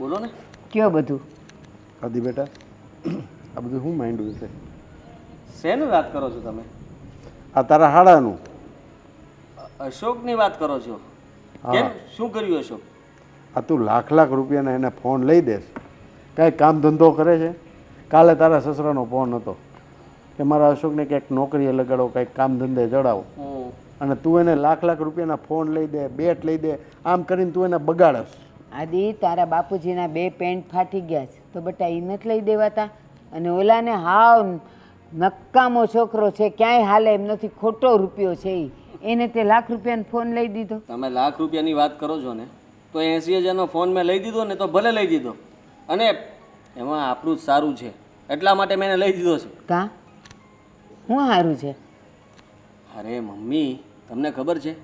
બોલો ને. કયો બધું? આદિ બેટા આ બધું શું માંડ્યું છે? શેની વાત કરો છો તમે? આ તારા હાડાનું. અશોકની વાત કરો છો. કેમ? શું કર્યું અશોક? આ તું લાખ લાખ રૂપિયાના એને ફોન લઈ દેશ કાંઈ કામ ધંધો કરે છે? કાલે તારા સસરાનો ફોન હતો કે મારા અશોકને ક્યાંક નોકરીએ લગાડો કાંઈક કામ ધંધે જડાવો. અને તું એને લાખ લાખ રૂપિયાના ફોન લઈ દે બેટ લઈ દે આમ કરીને તું એને બગાડસ આદિ તારા બાપુજીના બે પેન્ટ ફાટી ગયા છે. તો બટા એ નથી લઈ દેવાતા? અને ઓલાને હાવ નકામો છોકરો છે ક્યાંય હાલે એમ નથી ખોટો રૂપિયો છે એ એને તે લાખ રૂપિયાનો ફોન લઈ દીધો. તમે લાખ રૂપિયાની વાત કરો છો ને તો એંસી હજારનો ફોન મેં લઈ દીધો ને તો ભલે લઈ દીધો. અને એમાં આપણું જ સારું છે. એટલા માટે મેં લઈ દીધો છે. કા? શું સારું છે? અરે મમ્મી તમને ખબર છે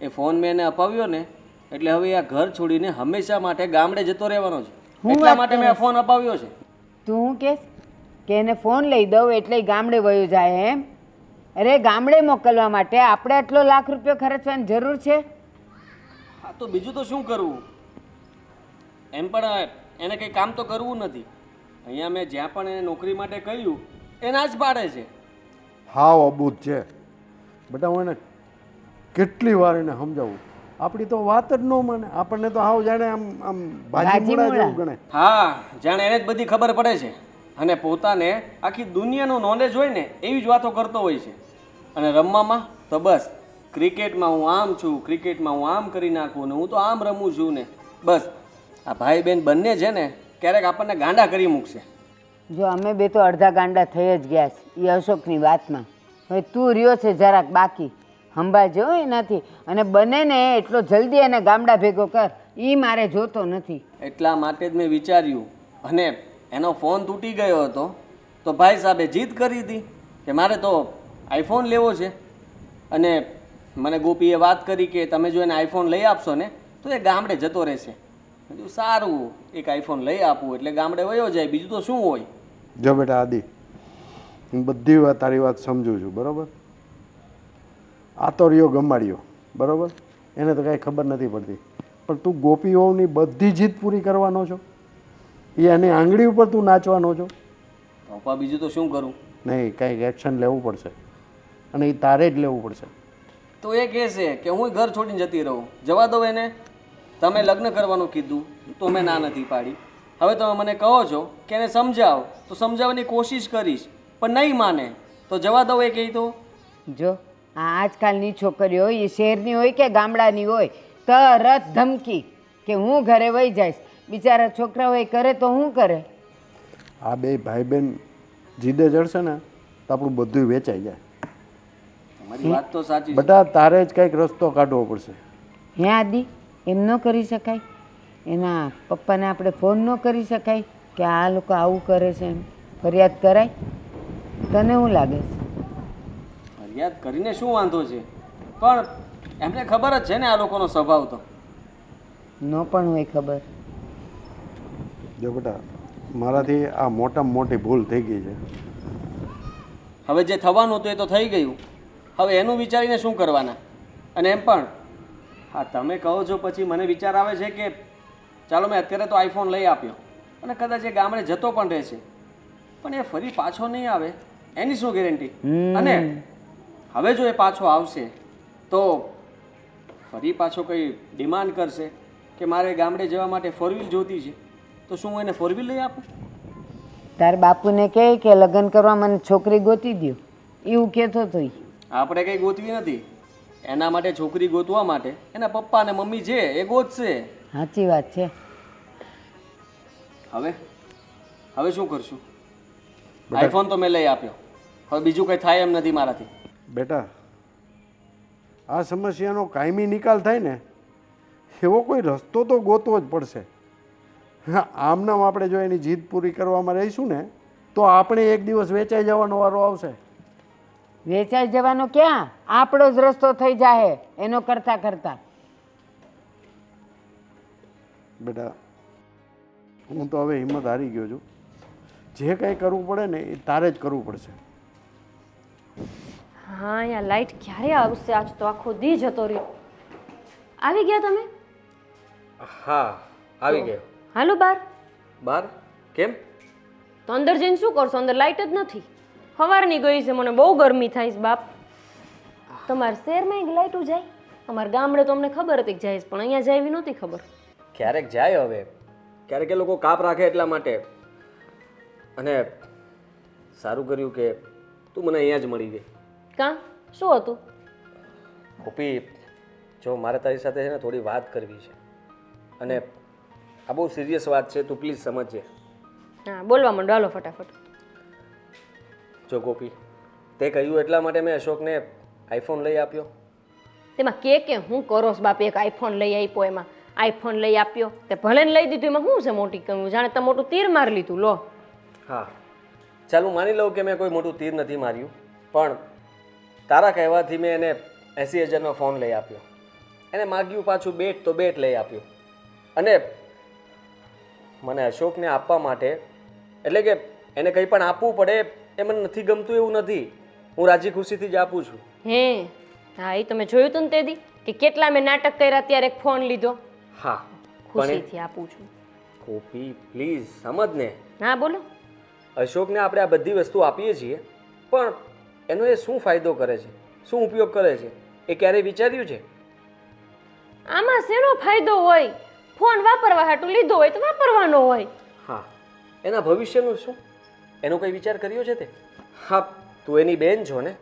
એ ફોન મેં એને અપાવ્યો ને એટલે હવે આ ઘર છોડીને હંમેશા માટે ગામડે જતો રહેવાનો છે. હું એટલા માટે મેં ફોન અપાવ્યો છે. તું શું કે કે એને ફોન લઈ દઉં એટલે ગામડે વયો જાય એમ? અરે ગામડે મોકલવા માટે આપણે આટલો લાખ રૂપિયો ખર્ચવાની જરૂર છે? હા તો બીજું તો શું કરવું? એમ પણ એને કંઈ કામ તો કરવું નથી. અહીંયા મેં જ્યાં પણ એને નોકરી માટે કહ્યું એના જ પાડે છે. હાવ અબૂત છે. બેટા હું એને કેટલી વાર એને સમજાવું? આપણી તો વાત જ ન મને. આપણને તો હાવ જાણે આમ આમ ભાજી ભાજી મૂળા મૂળા. જેવું ગણે. હા જાણે એને જ બધી ખબર પડે છે. અને પોતાને આખી દુનિયાનું નોલેજ હોય ને એવી જ વાતો કરતો હોય છે. અને રમવામાં તો બસ ક્રિકેટમાં હું આમ છું ક્રિકેટમાં હું આમ કરી નાખું ને હું તો આમ રમું છું ને. બસ આ ભાઈ બહેન બંને છે ને ક્યારેક આપણને ગાંડા કરી મૂકશે. જો અમે બે તો અડધા ગાંડા થઈ જ ગયા છે એ અશોકની વાતમાં. હવે તું રહ્યો છે જરાક બાકી. સંભાળજો હો એનાથી અને બને ને એટલો જલ્દી એને ગામડા ભેગો કર એ મારે જોતો નથી. એટલા માટે જ મેં વિચાર્યું. અને એનો ફોન તૂટી ગયો હતો. તો ભાઈ સાહેબે જીદ કરી હતી કે મારે તો આઈફોન લેવો છે. અને મને ગોપીએ વાત કરી કે તમે જો એને આઈફોન લઈ આપશો ને તો એ ગામડે જતો રહેશે. મેં સારું એક આઈફોન લઈ આપવું એટલે ગામડે વયો જાય બીજું તો શું હોય? જો બેટા આદિ હું બધી વાત તારી વાત સમજું છું બરાબર? આ તો રહ્યો ગમાડ્યો બરાબર? એને તો કાંઈ ખબર નથી પડતી. પણ તું ગોપીઓની બધી જીત પૂરી કરવાનો છો? એ એની આંગળી ઉપર તું નાચવાનો છો? પપ્પા બીજું તો શું કરું? નહીં કંઈક એક્શન લેવું પડશે. અને એ તારે જ લેવું પડશે. તો એ કહેશે કે હું ઘર છોડીને જતી રહું. જવા દો એને. તમે લગ્ન કરવાનું કીધું તો મેં ના નથી પાડી. હવે તમે મને કહો છો કે એને સમજાવો તો સમજાવવાની કોશિશ કરીશ પણ નહીં માને. તો જવા દો એ કહી તો. જો. આજકાલની છોકરીઓ એ શહેરની હોય કે ગામડાની હોય તરત ધમકી કે હું ઘરે વહી જઈશ. બિચારા છોકરા હોય કરે તો હું કરે? આ બે ભાઈ બહેન જીદે જડશે ને તો આપણું બધું વેચાઈ જાય. વાત તો સાચી બધા તારે જ કંઈક રસ્તો કાઢવો પડશે. હે આદિ એમ ન કરી શકાય? એના પપ્પાને આપણે ફોન ન કરી શકાય કે આ લોકો આવું કરે છે એમ? ફરિયાદ કરાય? તને શું લાગે છે? ફરિયાદ કરીને શું વાંધો છે? પણ એમને ખબર જ છે ને આ લોકોનો સ્વભાવ તો. ન પણ હોય ખબર. જો બેટા મારાથી આ મોટામાં મોટી ભૂલ થઈ ગઈ છે. હવે જે થવાનું હતું એ તો થઈ ગયું. હવે એનું વિચારીને શું કરવાના? અને એમ પણ હા તમે કહો છો પછી મને વિચાર આવે છે કે ચાલો મેં અત્યારે તો આઈફોન લઈ આપ્યો. અને કદાચ એ ગામડે જતો પણ રહેશે. પણ એ ફરી પાછો નહીં આવે. એની શું ગેરંટી? અને હવે જો એ પાછો આવશે તો ફરી પાછો કંઈ ડિમાન્ડ કરશે કે મારે ગામડે જવા માટે ફોર વ્હીલ જોતી છે તો શું હું એને ફોર વ્હીલ લઈ આપું? તાર બાપુને કહે કે લગ્ન કરવા મને છોકરી ગોતી દો એવું કહેતો તો આપણે કંઈ ગોતવી નથી. એના માટે છોકરી ગોતવા માટે એના પપ્પા અને મમ્મી છે એ ગોતશે. સાચી વાત છે. હવે? હવે શું કરશું? આઈફોન તો મેં લઈ આપ્યો. હવે બીજું કંઈ થાય એમ નથી મારાથી. બેટા આ સમસ્યાનો કાયમી નિકાલ થાય ને એવો કોઈ રસ્તો તો ગોતવો જ પડશે. હા આમનામ આપણે જો એની જીદ પૂરી કરવામાં રહીશું ને તો આપણે એક દિવસ વેચાઈ જવાનો વારો આવશે. વેચાઈ જવાનો ક્યાં? આપણો જ રસ્તો થઈ જાય એનો કરતા કરતા. બેટા હું તો હવે હિંમત હારી ગયો છું. જે કંઈ કરવું પડે ને એ તારે જ કરવું પડશે. હા અહીંયા લાઈટ ક્યારે આવશે? આજ તો આખો દી જતો રહ્યો. આવી ગયા તમે? હા આવી ગયો. હાલો બાર. બાર? કેમ? તો અંદર જઈને શું કરશો? અંદર લાઇટ જ નથી. સવારની ગઈ છે મને બહુ ગરમી થાય છે બાપ. તમારા શહેરમાં એક લાઇટું જાય? અમારા ગામડે તો અમને ખબર હતી કે જાય પણ અહીંયા જાય એવી નહોતી ખબર. ક્યારેક જાય હવે. ક્યારેક એ લોકો કાપ રાખે એટલા માટે. અને સારું કર્યું કે તું મને અહીંયા જ મળી ગઈ. કાં? શું હતું? ગોપી જો મારે તારી સાથે છે ને થોડી વાત કરવી છે. અને આ બહુ સિરિયસ વાત છે તું પ્લીઝ સમજજે. હા બોલવા માંડો. હાલો ફટાફટ. જો ગોપી તે કહ્યું એટલા માટે મેં અશોકને આઈફોન લઈ આપ્યો. તેમાં કે કે હું કરો છો બાપ એક આઈફોન લઈ આપ્યો એમાં. આઈફોન લઈ આપ્યો. તે ભલે ને લઈ દીધું એમાં શું છે મોટી કહ્યું જાણે તમે મોટું તીર મારી લીધું લો. હા. ચાલ હું માની લઉં કે મેં કોઈ મોટું તીર નથી માર્યું. પણ તારા કહેવાથી મેં એને એંસી હજારનો ફોન લઈ આપ્યો. એને માગ્યું પાછું બેટ તો બેટ લઈ આપ્યું. અને મને અશોકને આપવા માટે એટલે કે એને કંઈ પણ આપવું પડે એ મને નથી ગમતું એવું નથી. હું રાજી ખુશીથી જ આપું છું. હે હા એ તમે જોયું તું ને તે દી કે કેટલા મેં નાટક કર્યા ત્યારે એક ફોન લીધો? હા ખુશીથી આપું છું. કોપી પ્લીઝ સમજ ને હા બોલો. અશોકને આપણે આ બધી વસ્તુ આપીએ છીએ પણ એનો એ શું ફાયદો કરે છે? શું ઉપયોગ કરે છે? એ ક્યારેય વિચાર્યું છે? આમાં શેનો ફાયદો હોય? ફોન વાપરવા હાટું લીધો હોય તો વાપરવાનો હોય. હા. એના ભવિષ્યનું શું? એનો કંઈ વિચાર કર્યો છે તે? હા તું એની બેન છો ને?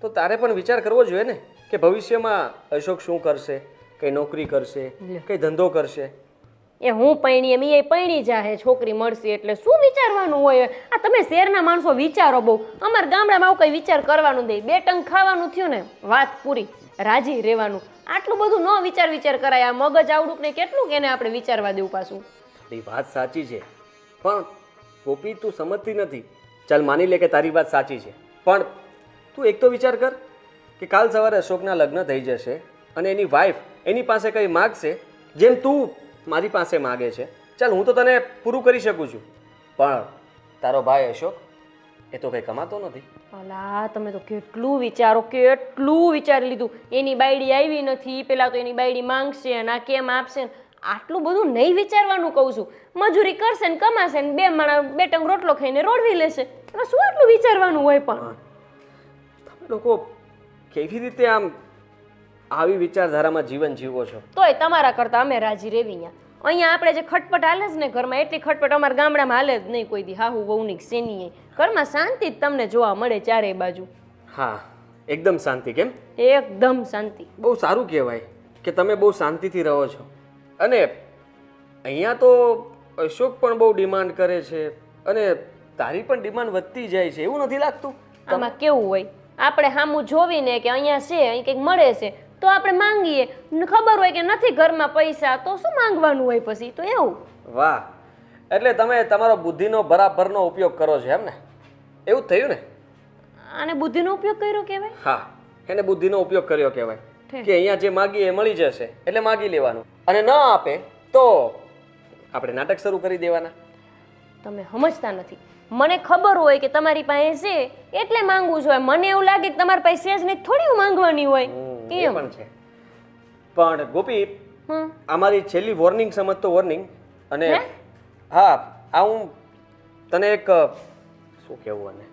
તો તારે પણ વિચાર કરવો જોઈએ ને કે ભવિષ્યમાં અશોક શું કરશે કઈ નોકરી કરશે કઈ ધંધો કરશે? એ હું પૈણી એમ એ પૈણી જાહે, છોકરી મળશે એટલે શું વિચારવાનું હોય? આ તમે શહેરના માણસો વિચારો બહુ. અમારા ગામડામાં આવું કંઈ વિચાર કરવાનું દે બે ટંક ખાવાનું થયું ને, વાત પૂરી. રાજી રહેવાનું. આટલું બધું ન વિચાર વિચાર કરાય. આ મગજ આવડું ને કેટલું એને આપણે વિચારવા દેવું પાછું? તારી વાત સાચી છે. પણ ગોપી, તું સમજતી નથી. ચાલ માની લે કે તારી વાત સાચી છે. પણ તું એક તો વિચાર કર કે કાલ સવારે અશોકના લગ્ન થઈ જશે અને એની વાઈફ એની પાસે કંઈ માગશે, જેમ તું મારી પાસે માગે છે. ચાલ હું તો તને પૂરું કરી શકું છું. પણ તારો ભાઈ અશોક એ તો કંઈ કમાતો નથી. અલા તમે તો કેટલું વિચારો કેટલું વિચારી લીધું. એની બાયડી આવી નથી પેલા તો એની બાયડી માંગશે અને આ કેમ આપશે આટલું બધું નહીં વિચારવાનું કહું છું. મજૂરી કરશે ને કમાશે ને બે માણસ બે ટંગ રોટલો ખાઈને રોડવી લેશે. શું આટલું વિચારવાનું હોય પણ? તમે લોકો કેવી રીતે આમ આવી વિચારધારામાં જીવન જીવો છો? તોય તમારા કરતાં અમે રાજી રેવી અહીંયા અહીંયા આપણે જે ખટપટ હાલે જ ને ઘરમાં એટલી ખટપટ અમારા ગામડામાં હાલે જ નહીં કોઈ દી. હાહુ વહુની શેની ઘરમાં શાંતિ જ તમને જોવા મળે ચારેય બાજુ. હા એકદમ શાંતિ કેમ? એકદમ શાંતિ. બહુ સારું કહેવાય કે તમે બહુ શાંતિથી રહો છો. અને અહીંયા તો અશોક પણ બહુ ડિમાન્ડ કરે છે અને તારી પણ ડિમાન્ડ વધતી જાય છે. એવું નથી લાગતું? આમાં કેવું હોય? આપણે સામું જોવીને કે અહીંયા છે અહીં કંઈક મળે છે. તો આપણે માંગીએ. ખબર હોય કે નથી ઘરમાં પૈસા તો શું માંગવાનું હોય પછી? તો એવું. વાહ. એટલે તમે તમારો બુદ્ધિનો બરાબરનો ઉપયોગ કરો છો એમ ને? એવું થયું ને? આને બુદ્ધિનો ઉપયોગ કર્યો કહેવાય? હા. એને બુદ્ધિનો ઉપયોગ કર્યો કહેવાય. કે અહીંયા જે માગીએ એ મળી જશે એટલે માગી લેવાનું. અને ન આપે તો આપણે નાટક શરૂ કરી દેવાના. તમે સમજતા નથી. મને ખબર હોય કે તમારી પાસે છે એટલે માંગવું જોઈએ મને એવું લાગે કે તમારી પાસે છે જ નહીં થોડી માંગવાની હોય. કેમ? પણ છે. પણ ગોપી અમારી છેલ્લી વોર્નિંગ સમજતો વોર્નિંગ અને હા? આ હું તને એક શું કહેવું આને?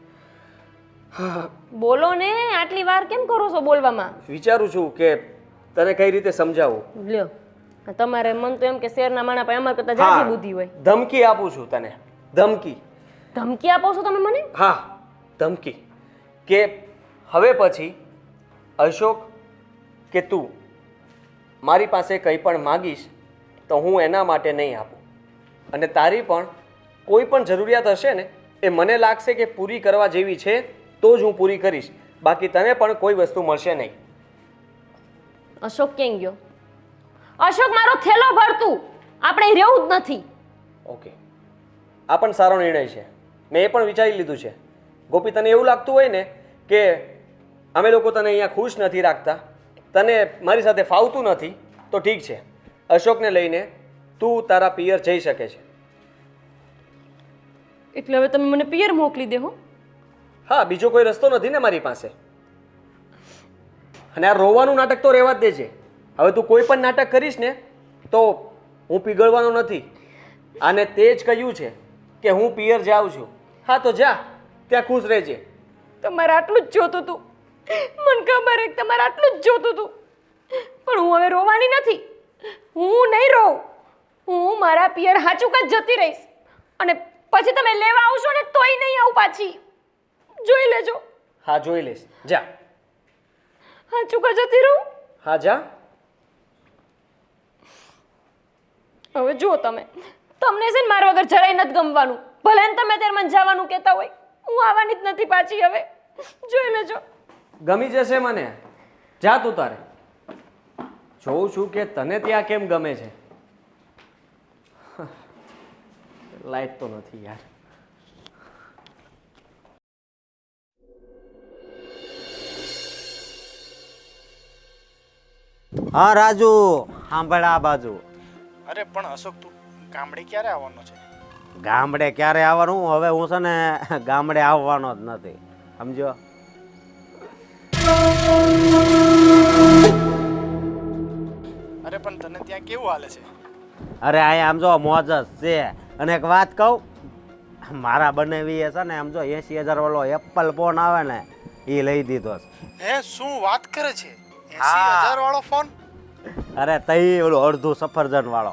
હા. બોલો ને આટલી વાર કેમ કરો છો બોલવામાં? વિચારું છું કે તને કઈ રીતે સમજાવું? લ્યો. તમારે મન તો એમ કે શેરના માણા પાસે અમાર કરતા જાજી બુદ્ધિ હોય. ધમકી આપું છું તને. ધમકી. ધમકી આપો છો તમે મને? હા ધમકી. કે હવે પછી અશોક કે તું મારી પાસે કંઈ પણ માગીશ તો હું એના માટે નહીં આપું. અને તારી પણ કોઈ પણ જરૂરિયાત હશે ને એ મને લાગશે કે પૂરી કરવા જેવી છે તો જ હું પૂરી કરીશ. બાકી તને પણ કોઈ વસ્તુ મળશે નહીં. અશોક ક્યાં ગયો? અશોક મારો થેલો ભરતું આપણે રહેવું જ નથી. ઓકે. આ પણ સારો નિર્ણય છે. મેં એ પણ વિચારી લીધું છે. ગોપી તને એવું લાગતું હોય ને કે અમે લોકો તને અહીંયા ખુશ નથી રાખતા? તને મારી સાથે ફાવતું નથી તો ઠીક છે. અશોકને લઈને તું તારા પિયર જઈ શકે છે. એટલે હવે તમે મને પિયર મોકલી દેહો હા. બીજો કોઈ રસ્તો નથી ને મારી પાસે. અને આ રોવાનું નાટક તો રહેવા જ દેજે. હવે તું કોઈ પણ નાટક કરીશ ને તો હું પીગળવાનો નથી. અને તે જ કહ્યું છે કે હું પિયર જાઉં છું. હા તો જા ત્યાં ખુશ રહેજે. તમારે આટલું જ જોતું હતું મને ખબર એક તમારે આટલું જ જોતું હતું. પણ હું હવે રોવાની નથી. હું નહીં રોઉં. હું મારા પિયર હાચુક જ જતી રહીશ. અને પછી તમે લેવા આવશો ને તોય નહીં આવું પાછી. જોઈ લેજો. હા જોઈ લઈશ. જા. હાચુક જતી રહું? હા જા. હવે જુઓ તમે. તમને છે ને મારા વગર જરાય નથી ગમવાનું. ભલે ને તમે ત્યારે મને જવાનું કહેતા હોય. હું આવવાની જ નથી પાછી હવે. જોઈ લેજો. ગમી જશે મને? જા તું તારે. જોઉં છું કે તને ત્યાં કેમ ગમે છે. લાઈટ તો નથી યાર. હા રાજુ સાંભળ આ બાજુ. અરે પણ અશોક તું ગામડે ક્યારે આવવાનો છે? ગામડે ક્યારે આવવાનું? હવે હું છે ને ગામડે આવવાનો જ નથી. સમજો કેવું હાલે છે? અરે અહીંયા આમ જો મોજ જ છે. અને એક વાત કહું મારા બનાવી છે ને આમ જો એસી હજાર વાળો એપલ ફોન આવે ને એ લઈ દીધો છે. હે શું વાત કરે છે? એસી. હજાર વાળો ફોન અરે તઈ ઓલું અડધું સફરજન વાળો.